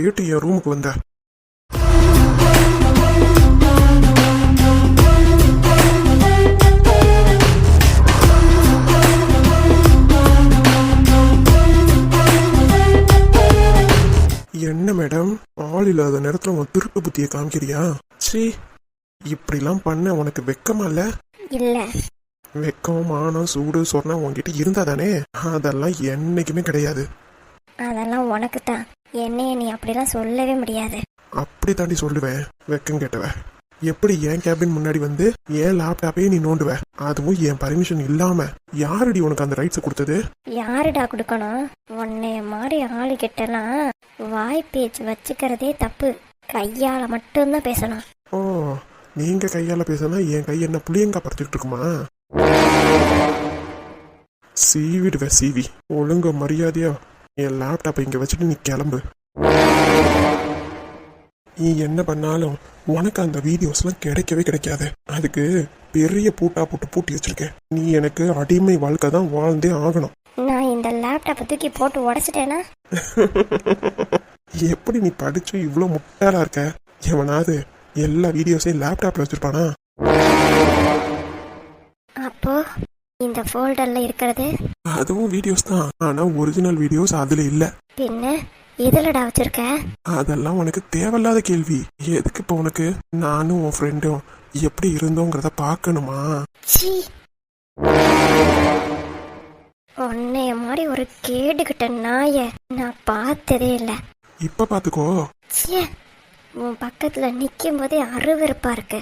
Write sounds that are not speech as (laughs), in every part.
கேட்டு என் ரூமுக்கு வந்த. என்ன மேடம் ஆள் இல்லாத நேரத்துல உன் திருட்டு புத்தியை காமிக்கிறியா? சீ இப்படிலாம் பண்ண உனக்கு வெக்கமா இல்ல? இல்ல. வெக்கம் மானம் சூடு சொன்னா உன்கிட்ட இருந்தா தானே? அதெல்லாம் என்னைக்குமே கிடையாது. அதெல்லாம் உனக்கு தான் என்னைய நீ அப்படிலாம் சொல்லவே முடியாது. அப்படி தாண்டி சொல்லுவேன் வெக்கம் கேட்டவ. எப்படி என் கேபின் முன்னாடி வந்து என் லேப்டாப்பே நீ நோண்டுவ? அதுவும் என் பர்மிஷன் இல்லாம. யாரடி உனக்கு அந்த ரைட்ஸ் கொடுத்தது? யாருடா கொடுக்கணும்? உன்னைய மாதிரி ஆளுகிட்டலாம் வாய் பேச்சு வச்சுக்கிறதே தப்பு. கையால மட்டும்தான் பேசணும். ஓ நீங்க கையால பேசினா என் கை என்ன புளியங்கா பறிச்சுட்டு இருக்குமா? சீவிடுவ சீவி. ஒழுங்க மரியாதையா என் லேப்டாப்பை இங்க வச்சுட்டு நீ கிளம்பு. நீ என்ன பண்ணாலும் உனக்கு அந்த வீடியோஸ்லாம் கிடைக்கவே கிடைக்காது. அதுக்கு பெரிய பூட்டா போட்டு பூட்டி வச்சிருக்கேன். நீ எனக்கு அடிமை வாழ்க்கை தான் வாழ்ந்தே ஆகணும். நான் இந்த லேப்டாப்பை தூக்கி போட்டு உடச்சிட்டேனா? (laughs) எப்படி நீ படிச்சு இவ்வளோ முட்டாளா இருக்க? எவனாவது எல்லா வீடியோஸையும் லேப்டாப்ல வச்சிருப்பானா? அப்போ இந்த ஃபோல்டர்ல இருக்கிறது. அதுவும் வீடியோஸ் தான். ஆனா ஒரிஜினல் வீடியோஸ் அதுல இல்ல. பின்ன எதுலடா வச்சிருக்க? அதெல்லாம் உனக்கு தேவையில்லாத கேள்வி. எதுக்கு இப்போ உனக்கு? நானும் உன் ஃப்ரெண்டும் எப்படி இருந்தோங்கிறத பார்க்கணுமா? சீ உன்னைய மாதிரி ஒரு கேடுகிட்ட நாய நான் பார்த்ததே இல்லை. இப்ப பாத்துக்கோ. ச்சே. உன் பக்கத்துல நிக்கும் போதே அருவருப்பா இருக்கு.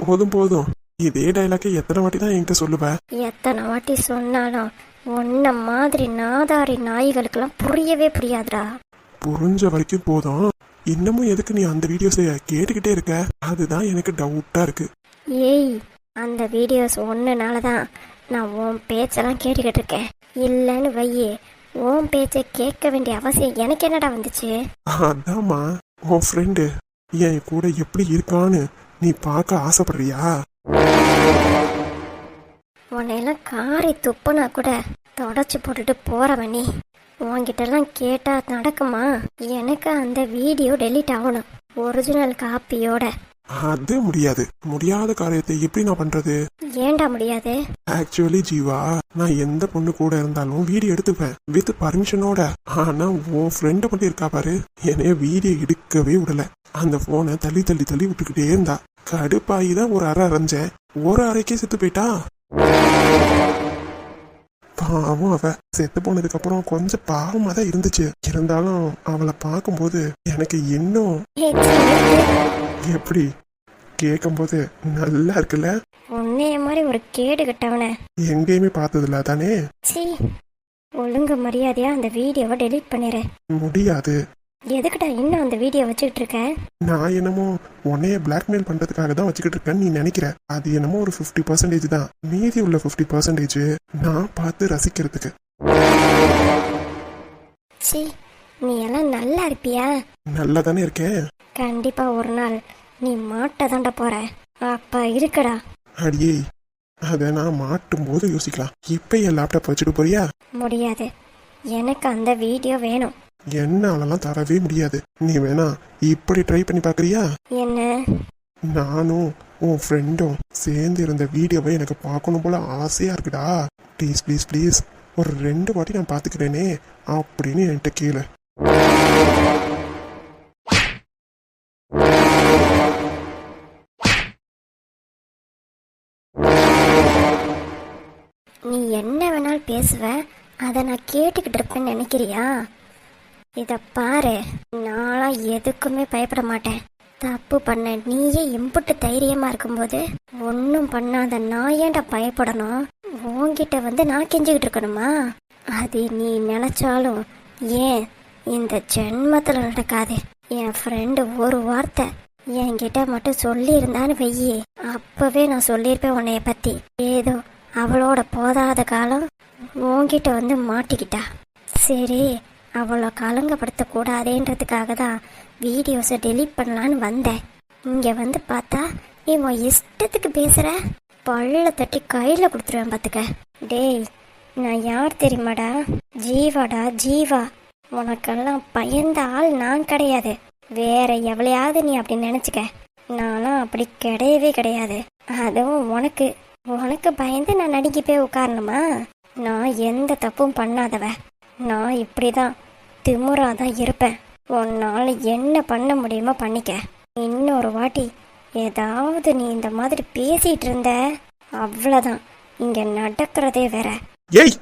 போதும் போதும். இதே டைலாக்கை எத்தனை வாட்டி தான் என்கிட்ட சொல்லுவ? எத்தனை வாட்டி சொன்னாலும் உன்ன மாதிரி நாதாரி நாய்களுக்கெல்லாம் புரியவே புரியாதுடா. புரிஞ்ச வரைக்கும் போதும். இன்னமும் எதுக்கு நீ அந்த வீடியோஸை கேட்டுக்கிட்டே இருக்க? அதுதான் எனக்கு டவுட்டா இருக்கு. ஏய் அந்த வீடியோஸ் ஒன்றுனால தான் நான் உன் பேச்செல்லாம் கேட்டுக்கிட்டு இருக்கேன். இல்லைன்னு வையே உன் பேச்சை கேட்க வேண்டிய அவசியம் எனக்கு என்னடா வந்துச்சு? அதாம்மா உன் ஃப்ரெண்டு என் கூட எப்படி இருக்கான்னு நீ பார்க்க ஆசைப்படுறியா? உன்னையெல்லாம் காரி துப்புனா கூட தொடச்சி போட்டுட்டு போறவன் நீ உன்கிட்டலாம் கேட்டா நடக்குமா? எனக்கு அந்த வீடியோ டெலீட் ஆகணும். ஒரிஜினல் காப்பியோட அது முடியாது. முடியாத காரியத்தை எப்படி நான் பண்றது? ஏன்டா முடியாது? ஆக்சுவலி ஜீவா நான் எந்த பொண்ணு கூட இருந்தாலும் வீடியோ எடுத்துப்பேன் வித் பர்மிஷனோட ஆனா உன் ஃப்ரெண்டு மட்டும் இருக்கா பாரு என்னைய வீடியோ எடுக்கவே விடல. அந்த போனை தள்ளி தள்ளி தள்ளி விட்டுக்கிட்டே இருந்தா. கடுப்பாகி தான் ஒரு அறை அரைஞ்சேன். ஒரு அறைக்கே செத்து போயிட்டா? பாவம் அவ. செத்து போனதுக்கு அப்புறம் கொஞ்சம் பாவமா தான் இருந்துச்சு. இருந்தாலும் அவளை பார்க்கும்போது எனக்கு இன்னும் ஏய், எப்படி கேட்கும்போது நல்லா இருக்குல்ல? உன்னைய மாதிரி ஒரு கேடு கட்டவன. எங்கேயுமே பார்த்ததில்ல தானே? சீ ஒழுங்கு மரியாதையா அந்த வீடியோவை டெலீட் பண்ணிடு முடியாது. எதுக்குடா இன்னும் அந்த வீடியோ வச்சுக்கிட்டு இருக்க? நான் என்னமோ உன்னைய பிளாக்மெயில் பண்றதுக்காக தான் வச்சுக்கிட்டு இருக்கேன்னு நீ நினைக்கிற. அது என்னமோ ஒரு ஃபிஃப்டி பர்சன்டேஜ் தான். மீதி உள்ள ஃபிஃப்டி பர்சன்டேஜ் நான் பார்த்து ரசிக்கிறதுக்கு. சீ நீ எல்லாம் நல்லா இருப்பியா? நல்லா தானே இருக்கேன். கண்டிப்பா ஒரு நாள். நீ மாட்ட தாண்ட போற. அப்ப இருக்குடா அடியே அதை நான் மாட்டும் போது யோசிக்கலாம். இப்ப என் லேப்டாப் வச்சுட்டு போறியா? முடியாது. எனக்கு அந்த வீடியோ வேணும். என்னாலலாம் தரவே முடியாது. நீ வேணா இப்படி ட்ரை பண்ணி பார்க்கறியா? என்ன? நானும் உன் ஃப்ரெண்டும் சேர்ந்து இருந்த வீடியோவை எனக்கு பார்க்கணும் போல ஆசையா இருக்குடா. ப்ளீஸ் ப்ளீஸ் ப்ளீஸ் ஒரு ரெண்டு வாட்டி நான் பார்த்துக்கிறேனே அப்படின்னு என்கிட்ட கேளு. நீ என்ன வேணாலும் பேசுவ அதை நான் கேட்டுக்கிட்டு இருப்பேன்னு நினைக்கிறியா? இதை பாரு நான்லாம் எதுக்குமே பயப்பட மாட்டேன். தப்பு பண்ண நீயே இம்புட்டு தைரியமா இருக்கும்போது ஒன்றும் பண்ணாத நான் ஏன்டா பயப்படணும்? உன்கிட்ட வந்து நான் கெஞ்சிக்கிட்டு இருக்கணுமா? அது நீ நினைச்சாலும் ஏன் இந்த ஜென்மத்தில் நடக்காது? என் ஃப்ரெண்டு ஒரு வார்த்தை என்கிட்ட மட்டும் சொல்லியிருந்தான்னு வெய்யே அப்பவே நான் சொல்லியிருப்பேன் உன்னைய பற்றி ஏதோ அவளோட போதாத காலம் உன்கிட்ட வந்து மாட்டிக்கிட்டா? சரி அவளை கலங்கப்படுத்தக்கூடாதேன்றதுக்காக தான் வீடியோஸை டெலீட் பண்ணலான்னு வந்தேன். இங்கே வந்து பார்த்தா இவன் இஷ்டத்துக்கு பேசுகிற பள்ள தட்டி கையில் கொடுத்துருவேன் பார்த்துக்க. டேய் நான் யார் தெரியுமாடா? ஜீவாடா ஜீவா. உனக்கெல்லாம் பயந்த ஆள் நான் கிடையாது. வேற எவ்வளையாவது நீ அப்படி நினச்சிக்க. நானும் அப்படி கிடையவே கிடையாது. அதுவும் உனக்கு. உனக்கு பயந்து நான் நடுங்கி போய் உட்காரணுமா? நான் எந்த தப்பும் பண்ணாதவ. நான் இப்படிதான் திமுறா தான் இருப்பேன். உன்னால் என்ன பண்ண முடியுமோ பண்ணிக்க. இன்னொரு வாட்டி ஏதாவது நீ இந்த மாதிரி பேசிட்டு இருந்த அவ்வளோதான் இங்க நடக்கிறதே வேற. ஏய்!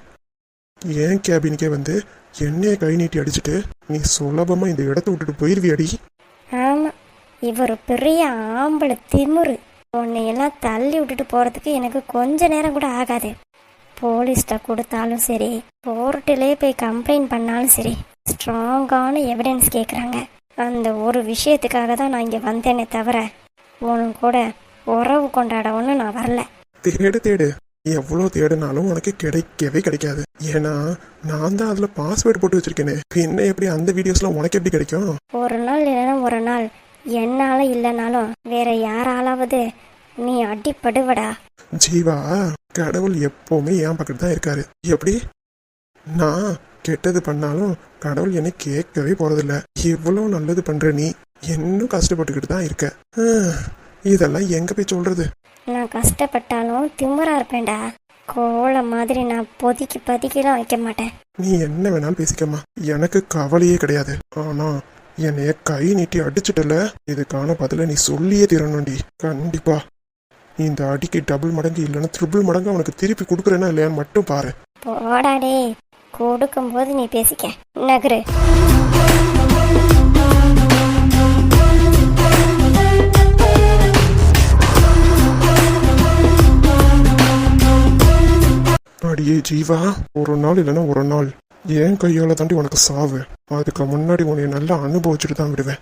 ஏன் கேபினுக்கே வந்து என்னைய கை நீட்டி அடிச்சிட்டு நீ சுலபமா இந்த இடத்த விட்டுட்டு போயிருவியாடி? ஆமா இவர் பெரிய ஆம்பளை திமிரு உன்னையெல்லாம் தள்ளி விட்டுட்டு போறதுக்கு எனக்கு கொஞ்ச நேரம் கூட ஆகாது. போலீஸ்ட கொடுத்தாலும் சரி கோர்ட்டிலே போய் கம்ப்ளைண்ட் பண்ணாலும் சரி ஸ்ட்ராங்கான எவிடன்ஸ் கேட்குறாங்க அந்த ஒரு விஷயத்துக்காக தான் நான் இங்கே வந்தேனே தவிர உன் கூட உறவு கொண்டாட ஒன்றும் நான் வரல. தேடு தேடு. எவ்வளோ தேடினாலும் உனக்கு கிடைக்கவே கிடைக்காது. ஏன்னா நான் தான் அதில் பாஸ்வேர்டு போட்டு வச்சிருக்கேனே. என்ன எப்படி அந்த வீடியோஸ்லாம் உனக்கு எப்படி கிடைக்கும்? ஒரு நாள் இல்லைன்னா ஒரு நாள். என்னால இல்லைனாலும் வேற யாராலாவது நீ அடிப்படுவடா. ஜீவா கடவுள் எப்பவுமே என் பக்கத்து தான் இருக்காரு. எப்படி? நான் கெட்டது பண்ணாலும் கடவுள் என்னை கேட்கவே போறதில்ல. இவ்வளோ நல்லது பண்ற நீ இன்னும் கஷ்டப்பட்டுக்கிட்டு தான் இருக்க. இதெல்லாம் எங்க போய் சொல்றது? நான் கஷ்டப்பட்டாலும் திமிரா இருப்பேன்டா. கோலை மாதிரி நான் பொதிக்கி பதுக்கிலாம் வைக்க மாட்டேன். நீ என்ன வேணாலும் பேசிக்கம்மா. எனக்கு கவலையே கிடையாது. ஆனா என்னைய கை நீட்டி அடிச்சிட்டல. இதுக்கான பதில நீ சொல்லியே தீரணும்டி. கண்டிப்பா. இந்த அடிக்கு டபுள் மடங்கு இல்லைன்னா ட்ரிபிள் மடங்கு அவனுக்கு திருப்பி கொடுக்குறேன்னா இல்லையான்னு மட்டும் பாரு. போடாடே. கொடுக்கும்போது நீ பேசிக்க. நகரு. அடியே ஜீவா. ஒரு நாள் இல்லைன்னா ஒரு நாள். ஏன் கையால தாண்டி உனக்கு சாவு. அதுக்கு முன்னாடி உன்னை நல்லா அனுபவிச்சுட்டு தான் விடுவேன்.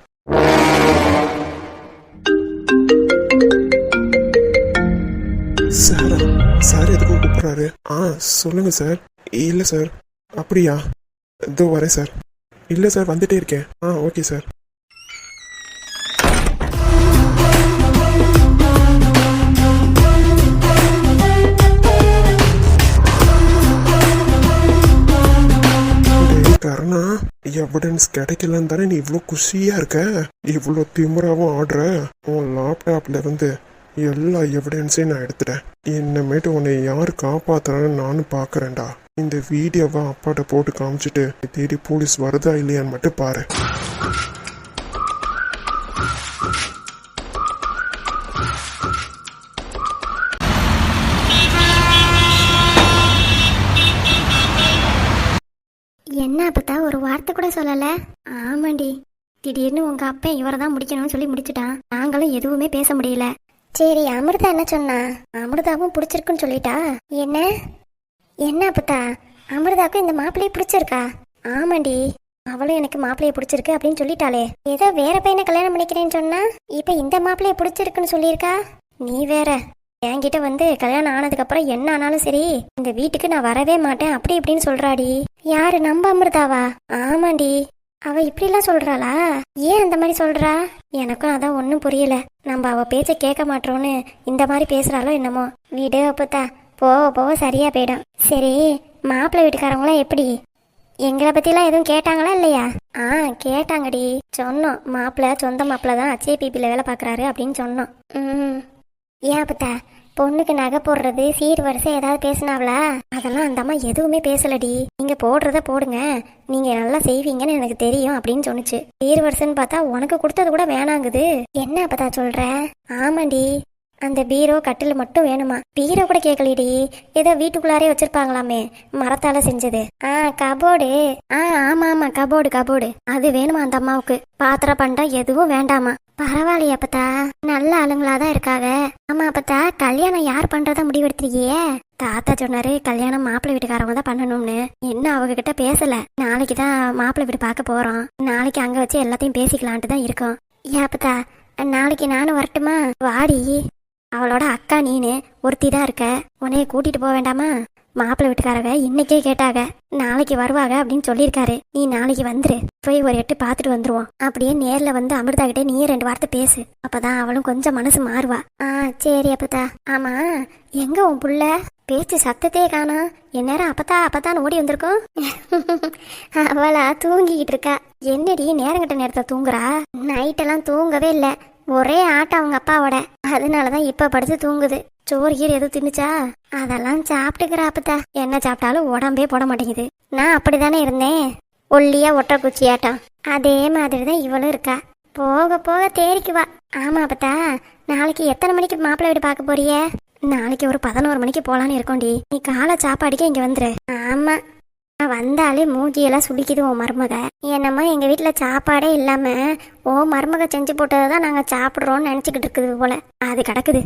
சாரா சார் எதுக்கும் கூப்பிடுறாரு? ஆ சொல்லுங்க சார். இல்லை சார். அப்படியா? இதோ வரேன் சார். இல்லை சார் வந்துட்டே இருக்கேன். ஆ ஓகே சார். கருணா எவிடன்ஸ் கிடைக்கலன்னு தானே நீ இவ்வளோ குஷியா இருக்க? இவ்வளோ திமிராவும் ஆடுற. உன் லேப்டாப்ல இருந்து எல்லா எவிடன்ஸையும் நான் எடுத்துட்டேன். என்னமேட்டு உன்னை யார் காப்பாத்துறான்னு நானும் பார்க்குறேன்டா இந்த வீடியோவை அப்பாட்ட போட்டு காமிச்சிட்டு தேடி போலீஸ் வருதா இல்லையான்னு மட்டும் பாரு. என்ன அப்பத்தா ஒரு வார்த்தை கூட சொல்லல? ஆமாண்டி. திடீர்னு உங்க அப்பா இவரை தான் முடிக்கணும்னு சொல்லி முடிச்சிட்டான். நாங்களும் எதுவுமே பேச முடியல. சரி அமிர்தா என்ன சொன்னா? அமிர்தாவும் பிடிச்சிருக்குன்னு சொல்லிட்டா? என்ன? என்ன அப்பத்தா அமிர்தாவுக்கும் இந்த மாப்பிள்ளையை பிடிச்சிருக்கா? ஆமாண்டி. அவளும் எனக்கு மாப்பிள்ளைய பிடிச்சிருக்கு அப்படின்னு சொல்லிட்டாளே. ஏதோ வேற பையனை கல்யாணம் பண்ணிக்கிறேன்னு சொன்னா? இப்ப இந்த மாப்பிள்ளைய பிடிச்சிருக்குன்னு சொல்லியிருக்கா? நீ வேற. என்கிட்ட வந்து கல்யாணம் ஆனதுக்கப்புறம் என்ன ஆனாலும் சரி இந்த வீட்டுக்கு நான் வரவே மாட்டேன். அப்படி இப்படின்னு சொல்றாடி. யாரு? நம்ப அமிர்தாவா? ஆமாண்டி. அவ இப்படிலாம் சொல்றாளா? ஏன் அந்த மாதிரி சொல்றா? எனக்கும் அதான் ஒன்றும் புரியல. நம்ம அவ பேச்ச கேட்க மாட்டோம்னு இந்த மாதிரி பேசுறாளோ என்னமோ. வீடு அப்பத்தா போக போக சரியா போயிடும். சரி மாப்பிள்ளை வீட்டுக்காரங்களாம் எப்படி? எங்களை பத்திலாம் எதுவும் கேட்டாங்களா இல்லையா? ஆ கேட்டாங்கடி. சொன்னோம். மாப்பிள்ளை சொந்த மாப்பிள்ளை தான் அச்சே பிபியில் வேலை பார்க்குறாரு அப்படின்னு சொன்னோம். ம் ஏன் அப்பத்தா பொண்ணுக்கு நகை போடுறது சீர் வரிசை ஏதாவது பேசினாவளா? அதெல்லாம் அந்த அம்மா எதுவுமே பேசலடி. நீங்க போடுறத போடுங்க. நீங்க நல்லா செய்வீங்கன்னு எனக்கு தெரியும் அப்படின்னு சொன்னுச்சு. சீர் வரிசைன்னு பார்த்தா உனக்கு கொடுத்தது கூட வேணாங்குது. என்ன அப்பதா சொல்ற? ஆமாண்டி. அந்த பீரோ கட்டில் மட்டும் வேணுமா? பீரோ கூட கேட்கலடி ஏதோ வீட்டுக்குள்ளாரே வச்சிருப்பாங்களாமே. மரத்தால செஞ்சது. ஆ கபோர்டு. ஆ ஆமா ஆமா கபோர்டு கபோர்டு. அது வேணுமா அந்த அம்மாவுக்கு? பாத்திர பண்டா எதுவும் வேண்டாமா? பரவாயில்லையா அப்பத்தா. நல்ல ஆளுங்களா தான் இருக்காங்க ஆமா அப்பத்தா கல்யாணம் யார் பண்றதா முடிவெடுத்திருக்கியே? தாத்தா சொன்னாரு கல்யாணம் மாப்பிள்ளை வீட்டுக்காரவங்க தான் பண்ணணும்னு. என்ன அவங்க கிட்ட பேசல. நாளைக்கு தான் மாப்பிள்ளை வீடு பார்க்க போறோம். நாளைக்கு அங்க வச்சு எல்லாத்தையும் பேசிக்கலான்ட்டு தான் இருக்கோம். ஏன் அப்பத்தா நாளைக்கு நானும் வரட்டுமா? வாடி. அவளோட அக்கா நீனு ஒருத்தி தான் இருக்க. உன்னைய கூட்டிட்டு போக வேண்டாமா? மாப்பிள்ளை வீட்டுக்காரங்க இன்னைக்கே கேட்டாக நாளைக்கு வருவாங்க அப்படின்னு சொல்லியிருக்காரு. நீ நாளைக்கு வந்துரு போய் ஒரு எட்டு பார்த்துட்டு வந்துருவோம். அப்படியே நேர்ல வந்து அமிர்தா கிட்டே நீ ரெண்டு வார்த்தை பேசு. அப்பதான் அவளும் கொஞ்சம் மனசு மாறுவா. ஆ சரி அப்பதா ஆமா எங்க உன் புள்ள? பேச்சு சத்தத்தையே காணோம் எந்நேரம் அப்பத்தா அப்பத்தான்னு ஓடி வந்திருக்கோம். (laughs) அவளா தூங்கிக்கிட்டு இருக்கா. என்னடி நேரங்கட்ட நேரத்தை தூங்குறா? நைட்டெல்லாம் தூங்கவே இல்லை. ஒரே ஆட்டம் அவங்க அப்பாவோட. அதனாலதான் இப்ப படுத்து தூங்குது. சோறு கீரை எதுவும் தின்னுச்சா? அதெல்லாம் சாப்பிட்டுக்கிறா அப்பத்தா. என்ன சாப்பிட்டாலும் உடம்பே போட மாட்டேங்குது. நான் அப்படிதானே இருந்தேன். ஒல்லியா ஒற்றை குச்சியாட்டம். அதே மாதிரி தான் இவளும் இருக்கா. போக போக தேடிக்குவா ஆமா அப்பத்தா. நாளைக்கு எத்தனை மணிக்கு மாப்பிள்ளை வீடு பார்க்க போறிய? நாளைக்கு ஒரு பதினோரு மணிக்கு போலான்னு இருக்கோண்டி. நீ காலை சாப்பாடுக்கே இங்க வந்துரு. ஆமா. வந்தாலே மூஞ்சியெல்லாம் சுடிக்குது உன் மருமக. என்னமோ எங்கள் வீட்டில் சாப்பாடே இல்லாமல் ஓ மருமக செஞ்சு போட்டதை தான் நாங்கள் சாப்பிடுறோம்னு நினச்சிக்கிட்டு இருக்குது போல. அது கிடக்குது.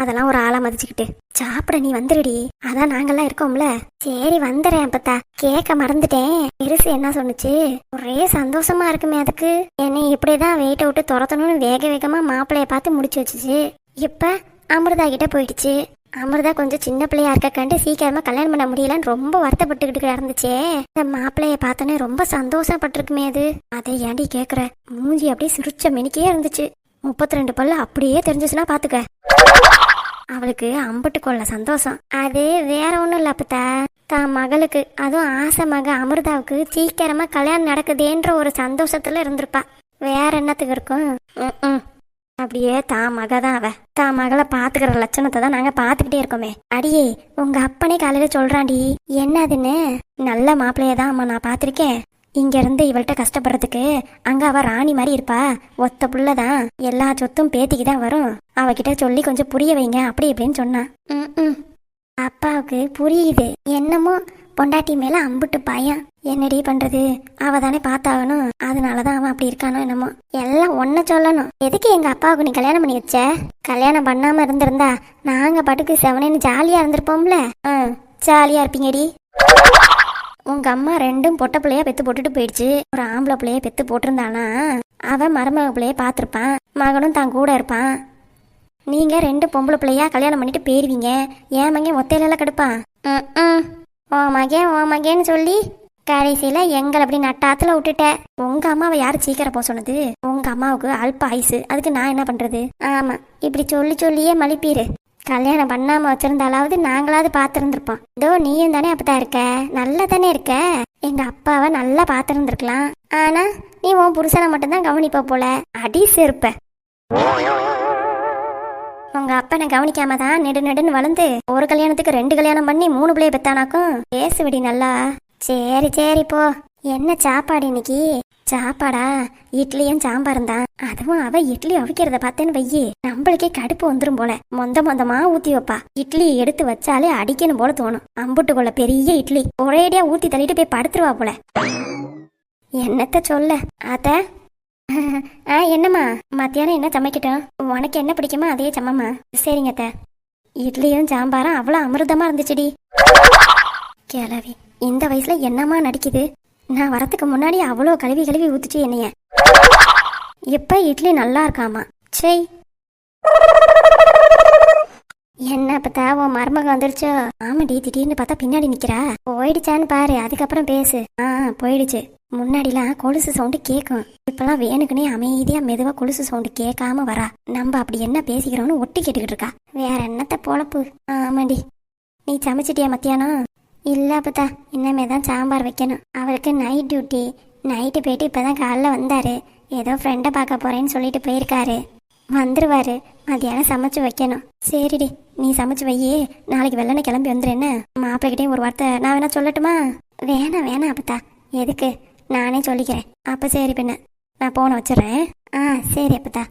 அதெல்லாம் ஒரு ஆளாக மதிச்சுக்கிட்டு. சாப்பிட நீ வந்துடுடி. அதான் நாங்கெல்லாம் இருக்கோம்ல. சரி வந்துடுறேன் அப்பத்தா. கேட்க மறந்துட்டேன். பெருசு என்ன சொன்னுச்சு? ஒரே சந்தோஷமா இருக்குமே அதுக்கு. என்னை இப்படிதான் வெயிட்ட விட்டு துரத்தணும்னு வேக வேகமாக மாப்பிள்ளைய பார்த்து முடிச்சு வச்சுச்சு. இப்போ அமிர்தா கிட்ட போயிடுச்சு. அமிர்தா கொஞ்சம் சின்ன பிள்ளையா இருக்க கண்டு சீக்கிரமா கல்யாணம் பண்ண முடியலன்னு ரொம்ப வருத்தப்பட்டுக்கிட்டு இருந்துச்சே இந்த மாப்பிள்ளைய பார்த்தோன்னே ரொம்ப சந்தோஷப்பட்டிருக்குமே அது. அதை ஏன்டி கேக்குற? மூஞ்சி அப்படியே சிரிச்ச மினிக்கே இருந்துச்சு. முப்பத்தி ரெண்டு பல்லு அப்படியே தெரிஞ்சுச்சுன்னா பாத்துக்க. அவளுக்கு அம்பட்டு கொள்ள சந்தோஷம். அது வேற ஒண்ணும் இல்ல அப்பத்தா தான் மகளுக்கு அதுவும் ஆசை மக அமிர்தாவுக்கு சீக்கிரமா கல்யாணம் நடக்குதேன்ற ஒரு சந்தோஷத்துல இருந்திருப்பா. வேற என்னத்துக்கு இருக்கும்? ம் அப்படியே தான் மக தான் அவ. தான் மகளை பாத்துக்கிற லட்சணத்தை தான் நாங்க பாத்துக்கிட்டே இருக்கோமே. அடியே உங்க அப்பனே காலையில சொல்றான்டி. என்னதுன்னு? நல்ல மாப்பிள்ளைய தான் அம்மா நான் பாத்திருக்கேன். இங்க இருந்து இவள்கிட்ட கஷ்டப்படுறதுக்கு அங்க அவ ராணி மாதிரி இருப்பா. ஒத்த புள்ளதான் எல்லா சொத்தும் பேத்திக்கு தான் வரும். அவகிட்ட சொல்லி கொஞ்சம் புரிய வைங்க அப்படி இப்படின்னு சொன்னான் ம் அப்பாவுக்கு புரியுது. என்னமோ பொண்டாட்டி மேல அம்புட்டு பயம் என்னடி பண்றது? அவ தானே பார்த்தாகணும். அதனாலதான் அவன் அப்படி இருக்கானோ என்னமோ. எல்லாம் ஒன்ன சொல்லணும். எதுக்கு எங்க அப்பாவுக்கு நீ கல்யாணம் பண்ணி வச்ச? கல்யாணம் பண்ணாம இருந்திருந்தா நாங்க பாட்டுக்கு செவனேன்னு ஜாலியா இருந்திருப்போம்ல. ஆ ஜாலியா இருப்பீங்கடி. உங்க அம்மா ரெண்டும் பொட்ட பிள்ளையா பெத்து போட்டுட்டு போயிடுச்சு. ஒரு ஆம்பளை பிள்ளைய பெத்து போட்டிருந்தானா? அவன் மருமக பிள்ளைய பார்த்துருப்பான். மகனும் தான் கூட இருப்பான். நீங்க ரெண்டு பொம்பளை பிள்ளையா கல்யாணம் பண்ணிட்டு போயிருவீங்க. ஏன் மகன் ஒத்தையில கெடுப்பான். ம். ஓ மகன் ஓ மகன்னு சொல்லி கடைசியில எங்களை அப்படி நட்டாத்துல விட்டுட்டேன் உங்க அம்மாவை யாரு சீக்கிரம் போக சொன்னது? உங்க அம்மாவுக்கு அல்ப ஆயுசு. அதுக்கு நான் என்ன பண்றது? ஆமா இப்படி சொல்லி சொல்லியே மலிப்பீரு. கல்யாணம் பண்ணாம வச்சிருந்தாலாவது நாங்களாவது பார்த்துருந்துருப்போம். இதோ நீயும் தானே அப்பதான் இருக்க? நல்லா தானே இருக்க? எங்க அப்பாவை நல்லா பார்த்துருந்துருக்கலாம். ஆனா நீ உன் புருஷனை மட்டும்தான் கவனிப்ப போல. அடி செருப்ப. உங்க அப்பனை கவனிக்காம தான் நெடு நெடுன்னு வளர்ந்து ஒரு கல்யாணத்துக்கு ரெண்டு கல்யாணம் பண்ணி மூணு பிள்ளைய பெத்தானாக்கும்? பேசுவிடி நல்லா. சரி சரி போ. என்ன சாப்பாடு இன்னைக்கு? சாப்பாடா? இட்லியும் சாம்பாரும் தான். அதுவும் அவ இட்லி அவிக்கிறத பார்த்தேன்னு வையி. நம்மளுக்கே கடுப்பு வந்துரும் போல. மொந்த மொந்தமா ஊத்தி வைப்பா. இட்லி எடுத்து வச்சாலே அடிக்கணும் போல தோணும். அம்புட்டுக்குள்ள பெரிய இட்லி. ஒரேடியா ஊத்தி தள்ளிட்டு போய் படுத்துருவா போல. என்னத்த சொல்ல? அத்த? ஆ என்னம்மா? மத்தியானம் என்ன சமைக்கட்டும்? உனக்கு என்ன பிடிக்குமோ அதே சமம்மா. சரிங்க அத்தை. இட்லியும் சாம்பாரும் அவ்வளோ அமிர்தமா இருந்துச்சுடி. கிளவி. இந்த வயசுல என்னம்மா நடிக்குது? நான் வரத்துக்கு முன்னாடி அவ்வளோ கழுவி கழுவி ஊத்துச்சு என்னைய. எப்ப இட்லி நல்லா இருக்காமா? சே என்ன பார்த்தா உன் மருமக வந்துருச்சோ? ஆமாடி திடீர்னு பார்த்தா பின்னாடி நிக்கிறா. போயிடுச்சான்னு பாரு அதுக்கப்புறம் பேசு. ஆ போயிடுச்சு. முன்னாடிலாம் கொலுசு சவுண்டு கேட்கும் இப்பெல்லாம் வேணுக்குனே அமைதியா மெதுவா கொலுசு சவுண்டு கேட்காம வரா. நம்ம அப்படி என்ன பேசிக்கிறோம்னு ஒட்டி கேட்டுக்கிட்டு இருக்கா. வேற என்னத்த பொழப்பு? ஆமாடி. நீ சமைச்சிட்டியா மத்தியானம்? இல்லை அப்பதா இனிமே தான் சாம்பார் வைக்கணும். அவருக்கு நைட் டியூட்டி நைட்டு போயிட்டு இப்பதான் காலைல வந்தாரு. ஏதோ ஃப்ரெண்டை பார்க்க போறேன்னு சொல்லிட்டு போயிருக்காரு. வந்துருவாரு. மதியானம் சமைச்சு வைக்கணும். சரிடி நீ சமைச்சு வையே. நாளைக்கு வெள்ளனை கிளம்பி வந்துடுன்னு மாப்பிள்ளைகிட்டே ஒரு வார்த்தை நான் வேணா சொல்லட்டுமா? வேணாம் வேணாம் அப்பத்தா எதுக்கு? நானே சொல்லிக்கிறேன். அப்போ சரி பின்ன. நான் போன வச்சிடுறேன். ஆ சரி அப்பத்தா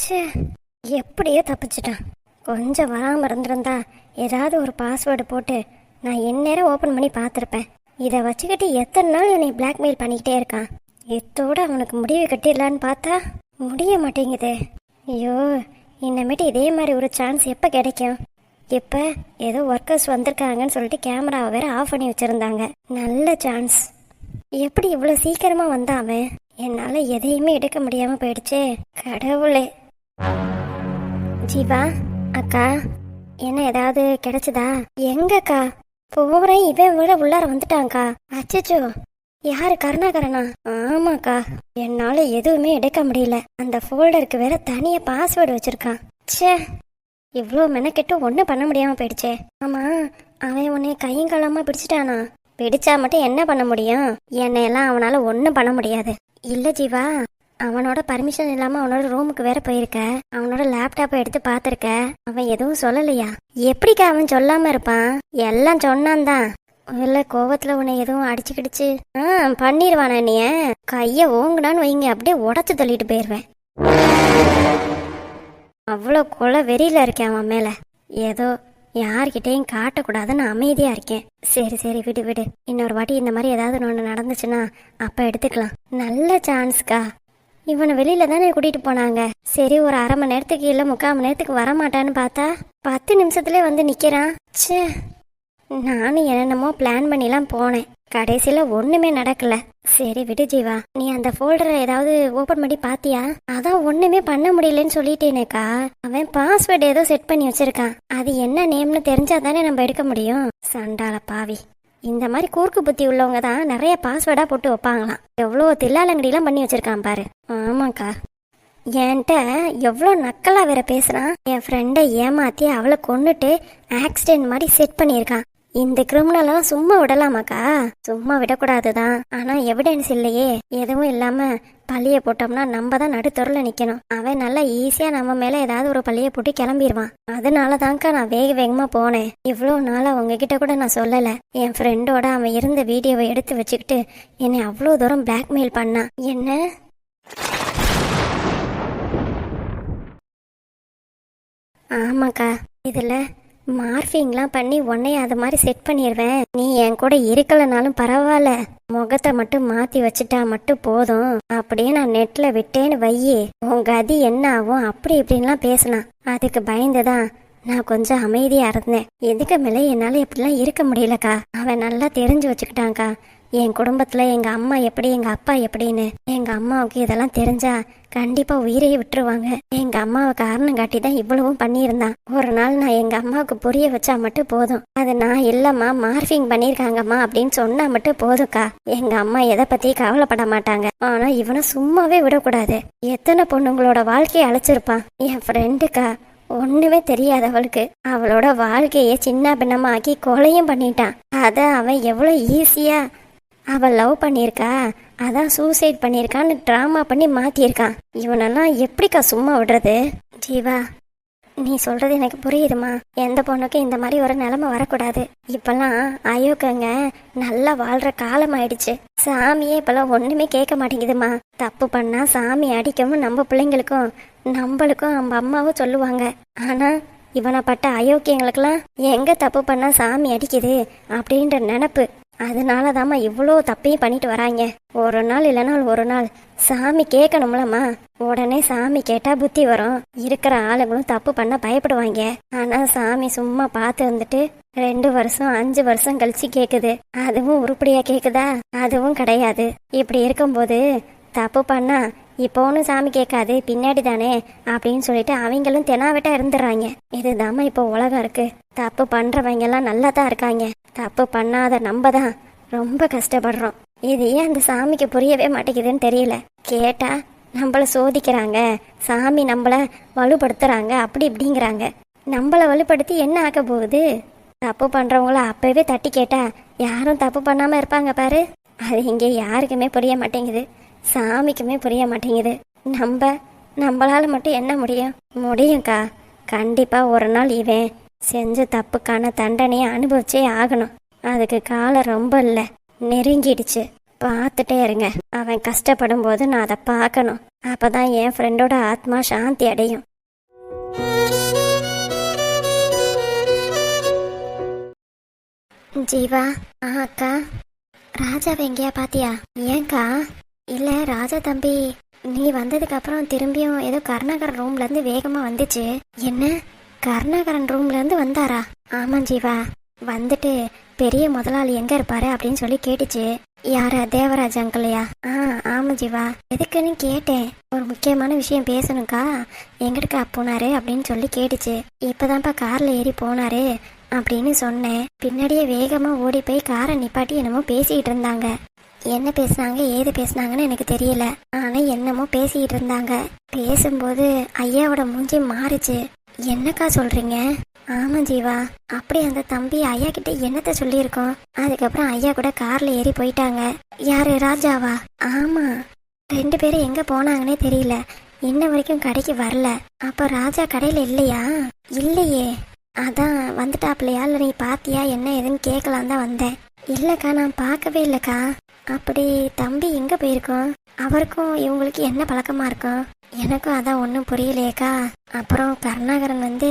ச்சே எப்படியோ தப்பிச்சிட்டான். கொஞ்சம் வராமல் இருந்திருந்தா ஏதாவது ஒரு பாஸ்வேர்டு போட்டு நான் எந்நேரம் ஓப்பன் பண்ணி பார்த்துருப்பேன். இதை வச்சுக்கிட்டு எத்தனை நாள் என்னை பிளாக்மெயில் பண்ணிக்கிட்டே இருக்கான். இத்தோடு அவனுக்கு முடிவு கட்டிடலான்னு பார்த்தா முடிய மாட்டேங்குது. ஐயோ இன்னமேட்டு இதே மாதிரி ஒரு சான்ஸ் எப்போ கிடைக்கும்? இப்போ ஏதோ ஒர்க்கர்ஸ் வந்திருக்காங்கன்னு சொல்லிட்டு கேமராவை வேற ஆஃப் பண்ணி வச்சுருந்தாங்க. நல்ல சான்ஸ் எப்படி இவ்வளோ சீக்கிரமாக வந்தாமே அவன்? என்னால் எதையுமே எடுக்க முடியாமல் போயிடுச்சே. கடவுளே. ஜீவா அக்கா என்ன ஏதாவது கிடைச்சதா? எங்கக்கா? போறேன் இவன் விட உள்ளார வந்துட்டாங்க்கா அச்சச்சோ. யாரு கருணாகரனா? ஆமாக்கா. என்னால எதுவுமே எடுக்க முடியல. அந்த ஃபோல்டருக்கு வேற தனியா பாஸ்வேர்டு வச்சிருக்கான். ச்சே. இவ்வளோ மெனக்கெட்டு ஒன்றும் பண்ண முடியாம போயிடுச்சே. ஆமா அவன் உன்னை கையும் காலமா பிடிச்சிட்டானா? பிடிச்சா மட்டும் என்ன பண்ண முடியும்? என்னையெல்லாம் அவனால ஒன்றும் பண்ண முடியாது. இல்ல ஜீவா. அவனோட பர்மிஷன் இல்லாம அவனோட ரூமுக்கு வேற போயிருக்க. அவனோட லேப்டாப்பை எடுத்து பார்த்திருக்க. அவன் எதுவும் சொல்லலையா? எப்படிக்கா அவன் சொல்லாம இருப்பான்? எல்லாம் சொன்னான் தான் இல்ல கோவத்துல உன்னை எதுவும் அடிச்சு கிடிச்சு ஆ பண்ணிடுவானே நீ கைய ஓங்குனான்னு வைங்க. அப்படியே உடச்சு தள்ளிட்டு போயிடுவேன் அவ்வளோ கொலை வெறியில இருக்கேன் அவன் மேல. ஏதோ யார்கிட்டையும் காட்டக்கூடாதுன்னு அமைதியா இருக்கேன். சரி சரி விடு விடு. இன்னொரு வாட்டி இந்த மாதிரி ஏதாவது ஒன்று நடந்துச்சுன்னா அப்ப எடுத்துக்கலாம். நல்ல சான்ஸ்க்கா இவனை வெளியில தானே கூட்டிட்டு போனாங்க. சரி ஒரு அரை மணி நேரத்துக்கு இல்ல முக்கால் மணி நேரத்துக்கு வர மாட்டான்னு பார்த்தா பத்து நிமிஷத்துல வந்து நிக்கிறான். ச்சே. நானும் என்னென்னமோ பிளான் பண்ணிலாம் போனேன். கடைசியில ஒண்ணுமே நடக்கல. சரி விடு ஜீவா. நீ அந்த ஃபோல்டரை ஏதாவது ஓபன் பண்ணி பாத்தியா? அதான் ஒண்ணுமே பண்ண முடியலன்னு சொல்லிட்டேனேக்கா அவன் பாஸ்வேர்டு ஏதோ செட் பண்ணி வச்சிருக்கான். அது என்ன நேம்னு தெரிஞ்சா தானே நம்ம எடுக்க முடியும். சண்டால பாவி. இந்த மாதிரி கூர்க்கு புத்தி உள்ளவங்க தான் நிறைய பாஸ்வேர்டா போட்டு வைப்பாங்களாம். எவ்வளோ தில்லாலங்கடிலாம் பண்ணி வச்சிருக்கான் பாரு. ஆமாக்கா. என்கிட்ட எவ்வளோ நக்கலாக வேற பேசுகிறான் என் ஃப்ரெண்டை ஏமாற்றி அவளை கொன்னுட்டு ஆக்சிடென்ட் மாதிரி செட் பண்ணியிருக்கான். இந்த கிரிமினலாம் சும்மா விடலாமாக்கா? சும்மா விடக்கூடாது தான் ஆனா எவிடன்ஸ் இல்லையே. எதுவும் இல்லாம பழிய போட்டோம்னா நம்ம தான் நடுத்தரில் நிற்கணும் அவன் நல்லா ஈஸியா நம்ம மேல ஏதாவது ஒரு பழிய போட்டு கிளம்பிடுவான் அதனால தான்க்கா நான் வேக வேகமா போனேன். இவ்வளோ நாளாக உங்ககிட்ட கூட நான் சொல்லல. என் ஃப்ரெண்டோட அவன் இருந்த வீடியோவை எடுத்து வச்சுக்கிட்டு என்னை அவ்வளோ தூரம் பிளாக்மெயில் பண்ணான். என்ன? ஆமாக்கா. இதில் மார்ஃபிங்லாம் பண்ணி உன்னை அது மாதிரி செட் பண்ணிடுவேன் நீ என் கூட இருக்கலனாலும் பரவாயில்ல. முகத்தை மட்டும் மாத்தி வச்சுட்டா மட்டும் போதும். அப்படியே நான் நெட்ல விட்டேன்னு வையி. உன் கதி என்ன ஆகும்? அப்படி இப்படின்லாம் பேசினான். அதுக்கு பயந்துதான் நான் கொஞ்சம் அமைதியா இருந்தேன். எதுக்கு மேலே என்னால இப்படிலாம் இருக்க முடியலக்கா? அவன் நல்லா தெரிஞ்சு வச்சுக்கிட்டான்க்கா. என் குடும்பத்துல எங்க அம்மா எப்படி எங்க அப்பா எப்படின்னு. எங்க அம்மாவுக்கு இதெல்லாம் தெரிஞ்சா கண்டிப்பா உயிரையே விட்டுருவாங்க. எங்க அம்மாவை காரணம் காட்டி தான் இவ்வளவும் பண்ணியிருந்தான். ஒரு நாள் நான் எங்க அம்மாவுக்கு புரிய வச்சா மட்டும் போதும். அது நான் இல்லம்மா மார்பிங் பண்ணியிருக்காங்கம்மா அப்படின்னு சொன்னா மட்டும் போதும்க்கா. எங்க அம்மா எதை பத்தி கவலைப்பட மாட்டாங்க. ஆனா இவனை சும்மாவே விடக்கூடாது. எத்தனை பொண்ணுங்களோட வாழ்க்கையை அழைச்சிருப்பான். என் ஃப்ரெண்டுக்கா ஒண்ணுமே தெரியாது அவளுக்கு. அவளோட வாழ்க்கையை சின்ன பின்னமாக்கி கொலையும் பண்ணிட்டான். அதை அவன் எவ்வளவு ஈஸியா அவள் லவ் பண்ணியிருக்கா? அதான் சூசைட் பண்ணியிருக்கான்னு ட்ராமா பண்ணி மாற்றியிருக்கான் இவனெல்லாம் எப்படிக்கா சும்மா விடுறது? ஜீவா நீ சொல்கிறது எனக்கு புரியுதுமா. எந்த பொண்ணுக்கும் இந்த மாதிரி ஒரு நிலமை வரக்கூடாது. இப்பெல்லாம் அயோக்கங்க நல்லா வாழ்கிற காலம் ஆயிடுச்சு சாமியே இப்பெல்லாம் ஒன்றுமே கேட்க மாட்டேங்குதுமா. தப்பு பண்ணால் சாமி அடிக்கவும் நம்ம பிள்ளைங்களுக்கும் நம்மளுக்கும் நம்ம அம்மாவும் சொல்லுவாங்க. ஆனால் இவனை பட்ட அயோக்கியங்களுக்கெல்லாம் எங்கே தப்பு பண்ணால் சாமி அடிக்குது அப்படின்ற நினப்பு அதனால தாம்மா இவ்வளோ தப்பையும் பண்ணிட்டு வராங்க. ஒரு நாள் இல்லைனா ஒரு நாள். சாமி கேட்கணும்லம்மா. உடனே சாமி கேட்டா புத்தி வரும். இருக்கிற ஆளுங்களும் தப்பு பண்ண பயப்படுவாங்க. ஆனா சாமி சும்மா பார்த்து வந்துட்டு ரெண்டு வருஷம் அஞ்சு வருஷம் கழிச்சு கேக்குது. அதுவும் உருப்படியா கேக்குதா? அதுவும் கிடையாது. இப்படி இருக்கும்போது தப்பு பண்ணா இப்போ ஒன்றும் சாமி கேட்காது பின்னாடி தானே அப்படின்னு சொல்லிட்டு அவங்களும் தெனாவட்டா இருந்துடுறாங்க. இதுதாம்மா இப்போ உலகம் இருக்கு. தப்பு பண்றவங்க எல்லாம் நல்லா தான் இருக்காங்க. தப்பு பண்ணாத நம்ம தான் ரொம்ப கஷ்டப்படுறோம். இது ஏன் அந்த சாமிக்கு புரியவே மாட்டேங்குதுன்னு தெரியல. கேட்டா நம்மள சோதிக்கிறாங்க. சாமி நம்மள வலுப்படுத்துறாங்க. அப்படி இப்படிங்கிறாங்க. நம்மள வலுப்படுத்தி என்ன ஆக்க போகுது? தப்பு பண்றவங்கள அப்பவே தட்டி கேட்டா யாரும் தப்பு பண்ணாம இருப்பாங்க பாரு. அது இங்கே யாருக்குமே புரிய மாட்டேங்குது. சாமிக்குமே புரிய மாட்டேங்குது. நம்ம நம்மளால மட்டும் என்ன முடியும்? முடியும்க்கா. கண்டிப்பாக ஒரு நாள் இவன் செஞ்ச தப்புக்கான தண்டனையை அனுபவிச்சே ஆகணும். அதுக்கு காலம் ரொம்ப இல்லை. நெருங்கிடுச்சு. பார்த்துட்டே இருங்க. அவன் கஷ்டப்படும் போது நான் அதை பார்க்கணும். அப்பதான் என் ஃப்ரெண்டோட ஆத்மா சாந்தி அடையும். ஜீவா ஆ அக்கா. ராஜாவை எங்கேயா பாத்தியா? ஏங்கா இல்லை ராஜா தம்பி நீ வந்ததுக்கு அப்புறம் திரும்பியும் ஏதோ கருணாகரன் ரூம்லேருந்து வேகமாக வந்துச்சு. என்ன? கருணாகரன் ரூம்லேருந்து வந்தாரா? ஆமாம் ஜீவா. வந்துட்டு பெரிய முதலாளி எங்கே இருப்பாரு அப்படின்னு சொல்லி கேட்டுச்சு. யாரா? தேவராஜ் அங்கிளையா? ஆ ஆமாம் ஜீவா. எதுக்குன்னு கேட்டேன். ஒரு முக்கியமான விஷயம் பேசணும்க்கா? எங்கிட்டுக்கா போனாரு அப்படின்னு சொல்லி கேட்டுச்சு. இப்போதான்ப்பா காரில் ஏறி போனாரு அப்படின்னு சொன்னேன். பின்னாடியே வேகமாக ஓடி போய் காரை நிப்பாட்டி என்னமோ பேசிக்கிட்டு இருந்தாங்க. என்ன பேசுனாங்க ஏது பேசுனாங்கன்னு எனக்கு தெரியல. ஆனா என்னமோ பேசிக்கிட்டு இருந்தாங்க. பேசும்போது ஐயாவோட மூஞ்சி மாறுச்சு. என்னக்கா சொல்றீங்க? ஆமா ஜீவா அப்படி அந்த தம்பி ஐயா கிட்ட என்னத்த சொல்லியிருக்கோம்? அதுக்கப்புறம் ஐயா கூட கார்ல ஏறி போயிட்டாங்க. யாரு ராஜாவா? ஆமா. ரெண்டு பேரும் எங்க போனாங்கன்னே தெரியல. இன்ன வரைக்கும் கடைக்கு வரல. அப்ப ராஜா கடையில இல்லையா? இல்லையே. அதான் வந்துட்டாப்லையா? இல்ல நீ பாத்தியா? என்ன ஏதுன்னு கேட்கலாம் தான் வந்தேன். இல்லக்கா நான் பார்க்கவே இல்லக்கா. அப்படி தம்பி எங்க போயிருக்கோம் அவருக்கும் இவங்களுக்கு என்ன பழக்கமா இருக்கும் எனக்கும் அதான் ஒன்றும் புரியலையேக்கா அப்புறம் கருணாகரன் வந்து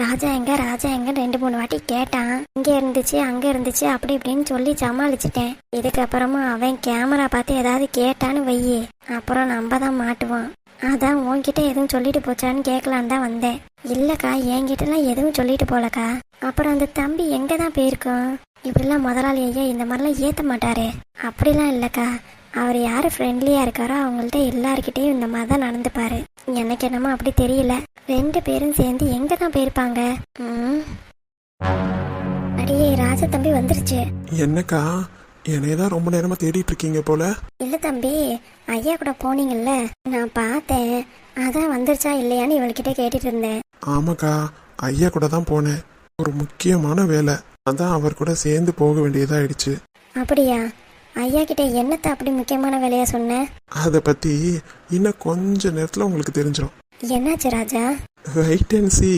ராஜா எங்க ராஜா எங்க ரெண்டு மூணு வாட்டி கேட்டான். இங்கே இருந்துச்சு அங்கே இருந்துச்சு அப்படி இப்படின்னு சொல்லி சமாளிச்சிட்டேன். இதுக்கப்புறமா அவன் கேமரா பார்த்து ஏதாவது கேட்டான்னு வையி. அப்புறம் நம்ம தான் மாட்டுவோம் அதான் உன்கிட்ட எதுவும் சொல்லிட்டு போச்சான்னு கேட்கலான்னு தான் வந்தேன். இல்லக்கா என்கிட்டலாம் எதுவும் சொல்லிட்டு போலக்கா. அப்புறம் அந்த தம்பி எங்கே தான் போயிருக்கோம் இப்படிலாம் முதலாளி ஐயா இந்த மாதிரிலாம் ஏத்த மாட்டாரு. அப்படிலாம் இல்லக்கா. அவர் யாரு ஃப்ரெண்ட்லியா இருக்காரோ அவங்கள்ட்ட எல்லார்கிட்டயும் இந்த மாதிரி தான் நடந்துப்பாரு. எனக்கு என்னமோ அப்படி தெரியல. ரெண்டு பேரும் சேர்ந்து எங்க தான் போயிருப்பாங்க? ம். அடியே ராஜ தம்பி வந்துருச்சு. என்னக்கா? என்னைய தான் ரொம்ப நேரமா தேடிட்டு இருக்கீங்க போல. இல்ல தம்பி ஐயா கூட போனீங்கல்ல. நான் பார்த்தேன். அதான் வந்துருச்சா இல்லையான்னு இவள்கிட்ட கேட்டுட்டு இருந்தேன். ஆமாக்கா ஐயா கூட தான் போனேன். ஒரு முக்கியமான வேலை. அதான் அவர் கூட சேர்ந்து போக வேண்டியதாயிடுச்சு அப்படியா? ஐயா கிட்ட என்னத்த அப்படி முக்கியமான வேலையா சொன்ன? அதை பத்தி இன்னும் கொஞ்ச நேரத்துல உங்களுக்கு தெரிஞ்சிடும் என்னாச்சு ராஜா? Wait and C